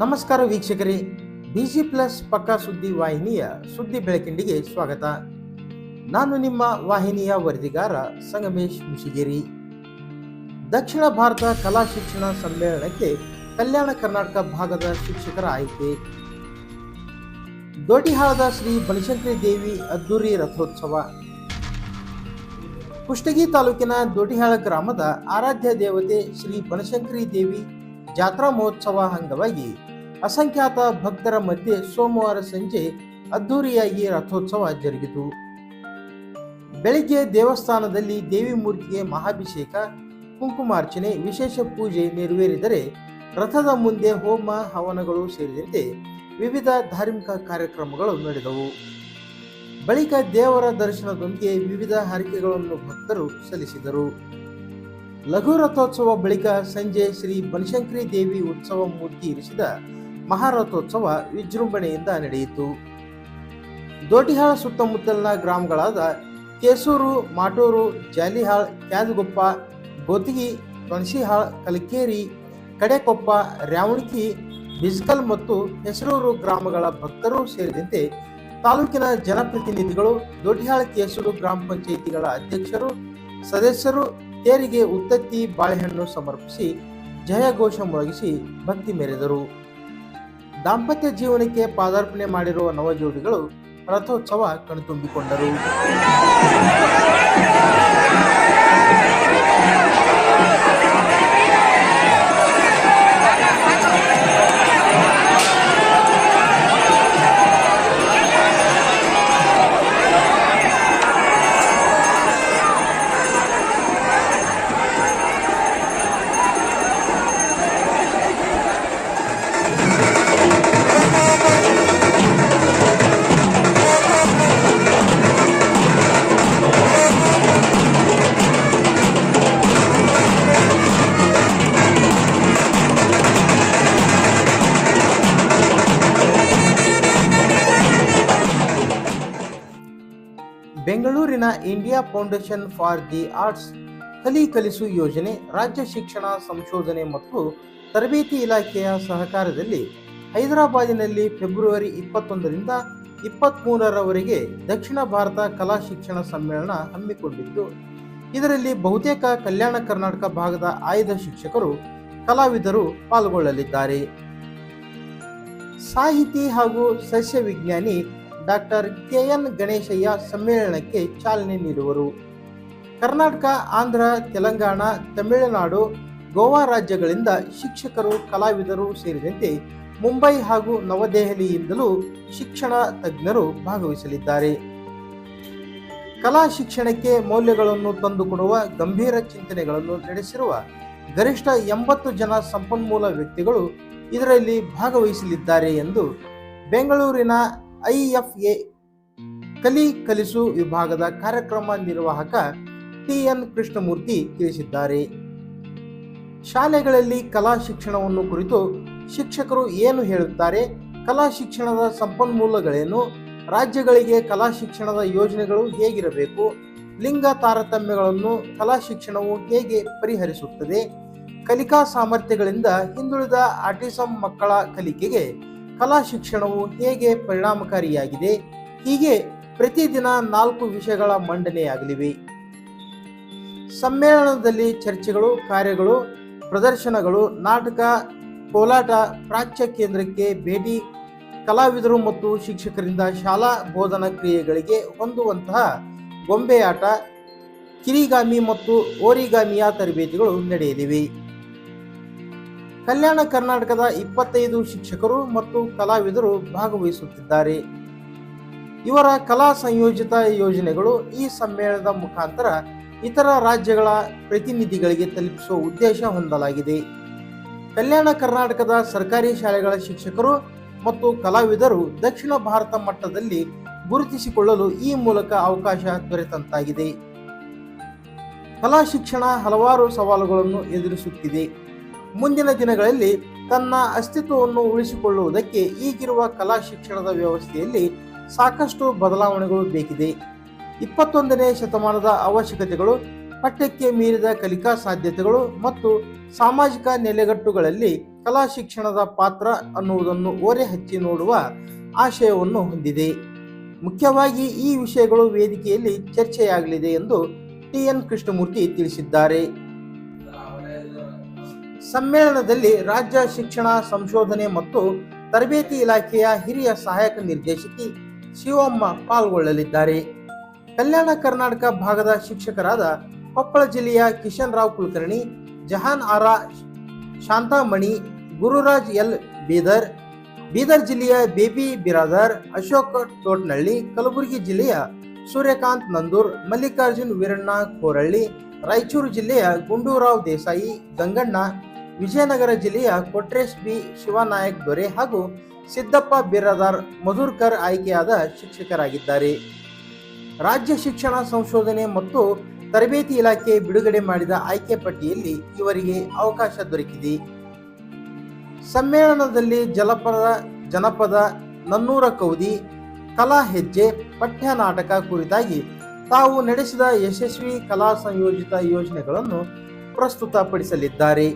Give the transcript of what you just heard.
ನಮಸ್ಕಾರ ವೀಕ್ಷಕರೇ, busy plus ಪಕ್ಕಾ ಸುದ್ದಿ ವಾಹಿನಿಯ ಸುದ್ದಿ ಬೆಳಕಿಂಡಿಗೆ ಸ್ವಾಗತ. ನಾನು ನಿಮ್ಮ ವಾಹಿನಿಯ ವರದಿಗಾರ ಸಂಗಮೇಶ್ ಮುಷಿಗೇರಿ. ದಕ್ಷಿಣ ಭಾರತ ಕಲಾ ಶಿಕ್ಷಣ ಸಮ್ಮೇಳನಕ್ಕೆ ಕಲ್ಯಾಣ ಕರ್ನಾಟಕ ಭಾಗದ ಶಿಕ್ಷಕರ ಆಯ್ಕೆ. ದೊಡ್ಡಿಹಾಳದ ಶ್ರೀ ಬನಶಂಕರಿ ದೇವಿ ಅದ್ದೂರಿ ರಥೋತ್ಸವ. ಕುಷ್ಟಗಿ ತಾಲೂಕಿನ ದೊಡ್ಡಿಹಾಳ ಗ್ರಾಮದ ಆರಾಧ್ಯ ದೇವತೆ ಶ್ರೀ ಬನಶಂಕರಿ ದೇವಿ ಜಾತ್ರಾ ಮಹೋತ್ಸವ ಅಂಗವಾಗಿ ಅಸಂಖ್ಯಾತ ಭಕ್ತರ ಮಧ್ಯೆ ಸೋಮವಾರ ಸಂಜೆ ಅದ್ದೂರಿಯಾಗಿ ರಥೋತ್ಸವ ಜರುಗಿತು. ಬೆಳಿಗ್ಗೆ ದೇವಸ್ಥಾನದಲ್ಲಿ ದೇವಿ ಮೂರ್ತಿಗೆ ಮಹಾಭಿಷೇಕ ಕುಂಕುಮಾರ್ಚನೆ ವಿಶೇಷ ಪೂಜೆ ನೆರವೇರಿದರೆ ರಥದ ಮುಂದೆ ಹೋಮ, ಹವನಗಳು ಸೇರಿದಂತೆ ವಿವಿಧ ಧಾರ್ಮಿಕ ಕಾರ್ಯಕ್ರಮಗಳು ನಡೆದವು. ಬಳಿಕ ದೇವರ ದರ್ಶನದೊಂದಿಗೆ ವಿವಿಧ ಹರಕೆಗಳನ್ನು ಭಕ್ತರು ಸಲ್ಲಿಸಿದರು. ಲಘು ರಥೋತ್ಸವ ಬಳಿಕ ಸಂಜೆ ಶ್ರೀ ಬನಶಂಕರಿ ದೇವಿ ಉತ್ಸವ ಮೂರ್ತಿ ಇರಿಸಿದ ಮಹಾರಥೋತ್ಸವ ವಿಜೃಂಭಣೆಯಿಂದ ನಡೆಯಿತು. ದೊಡ್ಡಿಹಾಳ ಸುತ್ತಮುತ್ತಲಿನ ಗ್ರಾಮಗಳಾದ ಕೇಸೂರು, ಮಾಟೂರು, ಜಾಲಿಹಾಳ್, ಕ್ಯಾದಗುಪ್ಪ, ಗೋತಿಗಿ, ತೊಣಸಿಹಾಳ್, ಕಲಕೇರಿ, ಕಡೆಕೊಪ್ಪ, ರ್ಯಾವಣಕಿ, ಬಿಸ್ಕಲ್ ಮತ್ತು ಹೆಸರೂರು ಗ್ರಾಮಗಳ ಭಕ್ತರು ಸೇರಿದಂತೆ ತಾಲೂಕಿನ ಜನಪ್ರತಿನಿಧಿಗಳು, ದೊಡ್ಡಿಹಾಳ ಕೇಸೂರು ಗ್ರಾಮ ಪಂಚಾಯಿತಿಗಳ ಅಧ್ಯಕ್ಷರು, ಸದಸ್ಯರು ತೇರಿಗೆ ಉತ್ತತ್ತಿ ಬಾಳೆಹಣ್ಣು ಸಮರ್ಪಿಸಿ ಜಯಘೋಷ ಮೊಳಗಿಸಿ ಭಕ್ತಿ ಮೆರೆದರು. ದಾಂಪತ್ಯ ಜೀವನಕ್ಕೆ ಪಾದಾರ್ಪಣೆ ಮಾಡಿರುವ ನವಜೋಡಿಗಳು ರಥೋತ್ಸವ ಕಣ್ತುಂಬಿಕೊಂಡರು. ಬೆಂಗಳೂರಿನ India foundation for the arts Kali Kalisu ಯೋಜನೆ, ರಾಜ್ಯ ಶಿಕ್ಷಣ ಸಂಶೋಧನೆ ಮತ್ತು ತರಬೇತಿ ಇಲಾಖೆಯ ಸಹಕಾರದಲ್ಲಿ ಹೈದರಾಬಾದಿನಲ್ಲಿ ಫೆಬ್ರವರಿ ಇಪ್ಪತ್ತೊಂದರಿಂದ ಇಪ್ಪತ್ತ್ಮೂರರವರೆಗೆ ದಕ್ಷಿಣ ಭಾರತ ಕಲಾ ಶಿಕ್ಷಣ ಸಮ್ಮೇಳನ ಹಮ್ಮಿಕೊಂಡಿದ್ದು, ಇದರಲ್ಲಿ ಬಹುತೇಕ ಕಲ್ಯಾಣ ಕರ್ನಾಟಕ ಭಾಗದ ಆಯ್ದ ಶಿಕ್ಷಕರು, ಕಲಾವಿದರು ಪಾಲ್ಗೊಳ್ಳಲಿದ್ದಾರೆ. ಸಾಹಿತಿ ಹಾಗೂ ಸಸ್ಯ ವಿಜ್ಞಾನಿ ಡಾಕ್ಟರ್ ಕೆ ಎನ್ ಗಣೇಶಯ್ಯ ಸಮ್ಮೇಳನಕ್ಕೆ ಚಾಲನೆ ನೀಡುವರು. ಕರ್ನಾಟಕ, ಆಂಧ್ರ, ತೆಲಂಗಾಣ, ತಮಿಳುನಾಡು, ಗೋವಾ ರಾಜ್ಯಗಳಿಂದ ಶಿಕ್ಷಕರು, ಕಲಾವಿದರು ಸೇರಿದಂತೆ ಮುಂಬೈ ಹಾಗೂ ನವದೆಹಲಿಯಿಂದಲೂ ಶಿಕ್ಷಣ ತಜ್ಞರು ಭಾಗವಹಿಸಲಿದ್ದಾರೆ. ಕಲಾ ಶಿಕ್ಷಣಕ್ಕೆ ಮೌಲ್ಯಗಳನ್ನು ತಂದುಕೊಡುವ ಗಂಭೀರ ಚಿಂತನೆಗಳನ್ನು ನಡೆಸಿರುವ ಗರಿಷ್ಠ ಎಂಬತ್ತು ಜನ ಸಂಪನ್ಮೂಲ ವ್ಯಕ್ತಿಗಳು ಇದರಲ್ಲಿ ಭಾಗವಹಿಸಲಿದ್ದಾರೆ ಎಂದು ಬೆಂಗಳೂರಿನ ಐಎಫ್ಎ, ಕಲಿ ಕಲಿಸು ವಿಭಾಗದ ಕಾರ್ಯಕ್ರಮ ನಿರ್ವಾಹಕ ಟಿಎನ್ ಕೃಷ್ಣಮೂರ್ತಿ ತಿಳಿಸಿದ್ದಾರೆ. ಶಾಲೆಗಳಲ್ಲಿ ಕಲಾ ಶಿಕ್ಷಣವನ್ನು ಕುರಿತು ಶಿಕ್ಷಕರು ಏನು ಹೇಳುತ್ತಾರೆ? ಕಲಾ ಶಿಕ್ಷಣದ ಸಂಪನ್ಮೂಲಗಳೇನು? ರಾಜ್ಯಗಳಿಗೆ ಕಲಾ ಶಿಕ್ಷಣದ ಯೋಜನೆಗಳು ಹೇಗಿರಬೇಕು? ಲಿಂಗ ತಾರತಮ್ಯಗಳನ್ನು ಕಲಾ ಶಿಕ್ಷಣವು ಹೇಗೆ ಪರಿಹರಿಸುತ್ತದೆ? ಕಲಿಕಾ ಸಾಮರ್ಥ್ಯಗಳಿಂದ ಹಿಂದುಳಿದ ಆಟಿಸಂ ಮಕ್ಕಳ ಕಲಿಕೆಗೆ ಕಲಾ ಶಿಕ್ಷಣವು ಹೇಗೆ ಪರಿಣಾಮಕಾರಿಯಾಗಿದೆ? ಹೀಗೆ ಪ್ರತಿದಿನ ನಾಲ್ಕು ವಿಷಯಗಳ ಮಂಡನೆಯಾಗಲಿವೆ. ಸಮ್ಮೇಳನದಲ್ಲಿ ಚರ್ಚೆಗಳು, ಕಾರ್ಯಗಳು, ಪ್ರದರ್ಶನಗಳು, ನಾಟಕ, ಕೋಲಾಟ, ಪ್ರಾಚ್ಯ ಕೇಂದ್ರಕ್ಕೆ ಭೇಟಿ, ಕಲಾವಿದರು ಮತ್ತು ಶಿಕ್ಷಕರಿಂದ ಶಾಲಾ ಬೋಧನಾ ಕ್ರಿಯೆಗಳಿಗೆ ಹೊಂದುವಂತಹ ಗೊಂಬೆಯಾಟ, ಕಿರಿಗಾಮಿ ಮತ್ತು ಓರಿಗಾಮಿಯ ತರಬೇತಿಗಳು ನಡೆಯಲಿವೆ. ಕಲ್ಯಾಣ ಕರ್ನಾಟಕದ ಇಪ್ಪತ್ತೈದು ಶಿಕ್ಷಕರು ಮತ್ತು ಕಲಾವಿದರು ಭಾಗವಹಿಸುತ್ತಿದ್ದಾರೆ. ಇವರ ಕಲಾ ಸಂಯೋಜಿತ ಯೋಜನೆಗಳು ಈ ಸಮ್ಮೇಳನದ ಮುಖಾಂತರ ಇತರ ರಾಜ್ಯಗಳ ಪ್ರತಿನಿಧಿಗಳಿಗೆ ತಲುಪಿಸುವ ಉದ್ದೇಶ ಹೊಂದಲಾಗಿದೆ. ಕಲ್ಯಾಣ ಕರ್ನಾಟಕದ ಸರ್ಕಾರಿ ಶಾಲೆಗಳ ಶಿಕ್ಷಕರು ಮತ್ತು ಕಲಾವಿದರು ದಕ್ಷಿಣ ಭಾರತ ಮಟ್ಟದಲ್ಲಿ ಗುರುತಿಸಿಕೊಳ್ಳಲು ಈ ಮೂಲಕ ಅವಕಾಶ ದೊರೆತಂತಾಗಿದೆ. ಕಲಾ ಶಿಕ್ಷಣ ಹಲವಾರು ಸವಾಲುಗಳನ್ನು ಎದುರಿಸುತ್ತಿದೆ. ಮುಂದಿನ ದಿನಗಳಲ್ಲಿ ತನ್ನ ಅಸ್ತಿತ್ವವನ್ನು ಉಳಿಸಿಕೊಳ್ಳುವುದಕ್ಕೆ ಈಗಿರುವ ಕಲಾ ಶಿಕ್ಷಣದ ವ್ಯವಸ್ಥೆಯಲ್ಲಿ ಸಾಕಷ್ಟು ಬದಲಾವಣೆಗಳು ಬೇಕಿದೆ. ಇಪ್ಪತ್ತೊಂದನೇ ಶತಮಾನದ ಅವಶ್ಯಕತೆಗಳು, ಪಠ್ಯಕ್ಕೆ ಮೀರಿದ ಕಲಿಕಾ ಸಾಧ್ಯತೆಗಳು ಮತ್ತು ಸಾಮಾಜಿಕ ನೆಲೆಗಟ್ಟುಗಳಲ್ಲಿ ಕಲಾ ಶಿಕ್ಷಣದ ಪಾತ್ರ ಅನ್ನುವುದನ್ನು ಓರೆ ಹಚ್ಚಿ ನೋಡುವ ಆಶಯವನ್ನು ಹೊಂದಿದೆ. ಮುಖ್ಯವಾಗಿ ಈ ವಿಷಯಗಳು ವೇದಿಕೆಯಲ್ಲಿ ಚರ್ಚೆಯಾಗಲಿದೆ ಎಂದು ಟಿ ಎನ್ ಕೃಷ್ಣಮೂರ್ತಿ ತಿಳಿಸಿದ್ದಾರೆ. ಸಮ್ಮೇಳನದಲ್ಲಿ ರಾಜ್ಯ ಶಿಕ್ಷಣ ಸಂಶೋಧನೆ ಮತ್ತು ತರಬೇತಿ ಇಲಾಖೆಯ ಹಿರಿಯ ಸಹಾಯಕ ನಿರ್ದೇಶಕಿ ಶಿವಮ್ಮ ಪಾಲ್ಗೊಳ್ಳಲಿದ್ದಾರೆ. ಕಲ್ಯಾಣ ಕರ್ನಾಟಕ ಭಾಗದ ಶಿಕ್ಷಕರಾದ ಕೊಪ್ಪಳ ಜಿಲ್ಲೆಯ ಕಿಶನ್ ರಾವ್ ಕುಲಕರ್ಣಿ, ಜಹಾನ್ ಆರಾ ಶಾಂತಾಮಣಿ, ಗುರುರಾಜ್ ಎಲ್ ಬೀದರ್ ಬೀದರ್ ಜಿಲ್ಲೆಯ ಬೇಬಿ ಬಿರಾದರ್, ಅಶೋಕ್ ತೋಟ್ನಳ್ಳಿ, ಕಲಬುರಗಿ ಜಿಲ್ಲೆಯ ಸೂರ್ಯಕಾಂತ್ ನಂದೂರ್, ಮಲ್ಲಿಕಾರ್ಜುನ್ ವೀರಣ್ಣ ಕೋರಳ್ಳಿ, ರಾಯಚೂರು ಜಿಲ್ಲೆಯ ಗುಂಡೂರಾವ್ ದೇಸಾಯಿ, ಗಂಗಣ್ಣ ವಿಜಯನಗರ ಜಿಲ್ಲೆಯ ಕೊಟ್ರೇಶ್ ಬಿ ಶಿವನಾಯಕ್ ದೊರೆ ಹಾಗೂ ಸಿದ್ದಪ್ಪ ಬಿರದಾರ್ ಮಧುರ್ಕರ್ ಆಯ್ಕೆಯಾದ ಶಿಕ್ಷಕರಾಗಿದ್ದಾರೆ. ರಾಜ್ಯ ಶಿಕ್ಷಣ ಸಂಶೋಧನೆ ಮತ್ತು ತರಬೇತಿ ಇಲಾಖೆ ಬಿಡುಗಡೆ ಮಾಡಿದ ಆಯ್ಕೆ ಪಟ್ಟಿಯಲ್ಲಿ ಇವರಿಗೆ ಅವಕಾಶ ದೊರಕಿದೆ. ಸಮ್ಮೇಳನದಲ್ಲಿ ಜಲಪದ, ಜನಪದ, ನನ್ನೂರ ಕೌದಿ, ಕಲಾ ಹೆಜ್ಜೆ, ಪಠ್ಯ ನಾಟಕ ಕುರಿತಾಗಿ ತಾವು ನಡೆಸಿದ ಯಶಸ್ವಿ ಕಲಾ ಸಂಯೋಜಿತ ಯೋಜನೆಗಳನ್ನು ಪ್ರಸ್ತುತಪಡಿಸಲಿದ್ದಾರೆ.